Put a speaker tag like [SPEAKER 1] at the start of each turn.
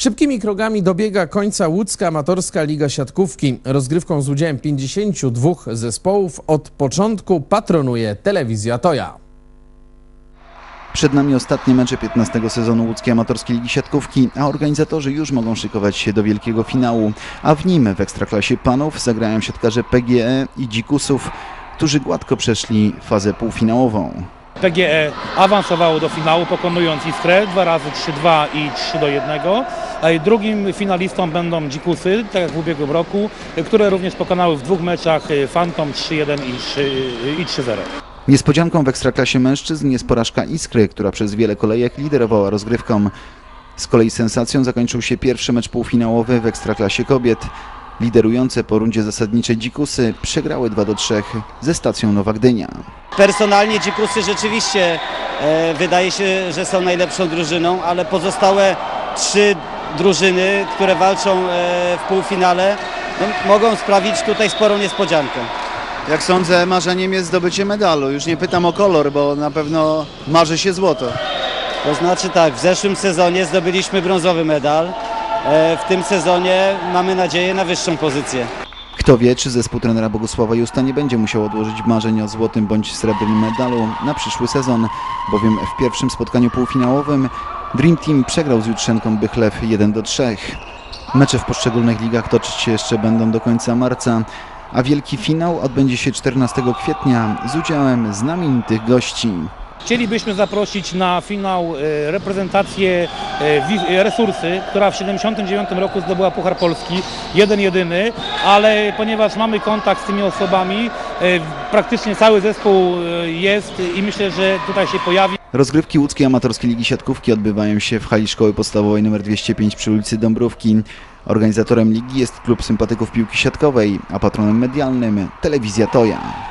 [SPEAKER 1] Szybkimi krokami dobiega końca łódzka amatorska liga siatkówki. Rozgrywką z udziałem 52 zespołów od początku patronuje telewizja Toja.
[SPEAKER 2] Przed nami ostatnie mecze 15 sezonu łódzkiej amatorskiej ligi siatkówki, a organizatorzy już mogą szykować się do wielkiego finału, a w nim w ekstraklasie panów zagrają siatkarze PGE i Dzikusów, którzy gładko przeszli fazę półfinałową.
[SPEAKER 3] PGE awansowało do finału pokonując Iskrę dwa razy 3-2 i 3-1. A i Drugim finalistą będą Dzikusy, tak jak w ubiegłym roku, które również pokonały w dwóch meczach Phantom 3-1 i 3 i 3-0.
[SPEAKER 2] Niespodzianką w ekstraklasie mężczyzn jest porażka Iskry, która przez wiele kolejek liderowała rozgrywką. Z kolei sensacją zakończył się pierwszy mecz półfinałowy w ekstraklasie kobiet. Liderujące po rundzie zasadniczej Dzikusy przegrały 2 do 3 ze stacją Nowa Gdynia.
[SPEAKER 4] Personalnie Dzikusy rzeczywiście e, wydaje się, że są najlepszą drużyną, ale pozostałe trzy drużyny, które walczą e, w półfinale, no, mogą sprawić tutaj sporą niespodziankę.
[SPEAKER 2] Jak sądzę, marzeniem jest zdobycie medalu. Już nie pytam o kolor, bo na pewno marzy się złoto.
[SPEAKER 4] To znaczy tak, w zeszłym sezonie zdobyliśmy brązowy medal. E, w tym sezonie mamy nadzieję na wyższą pozycję.
[SPEAKER 2] Kto wie, czy zespół trenera Bogusława Justa nie będzie musiał odłożyć marzeń o złotym bądź srebrnym medalu na przyszły sezon, bowiem w pierwszym spotkaniu półfinałowym Dream Team przegrał z Jutrzenką Bychlew 1 do 3. Mecze w poszczególnych ligach toczyć się jeszcze będą do końca marca, a wielki finał odbędzie się 14 kwietnia z udziałem znamienitych gości.
[SPEAKER 3] Chcielibyśmy zaprosić na finał e, reprezentację e, e, Resursy, która w 1979 roku zdobyła Puchar Polski, jeden jedyny, ale ponieważ mamy kontakt z tymi osobami, praktycznie cały zespół jest i myślę, że tutaj się pojawi.
[SPEAKER 2] Rozgrywki łódzkiej amatorskiej ligi siatkówki odbywają się w hali szkoły podstawowej nr 205 przy ulicy Dąbrówki. Organizatorem ligi jest klub sympatyków piłki siatkowej, a patronem medialnym telewizja Toja.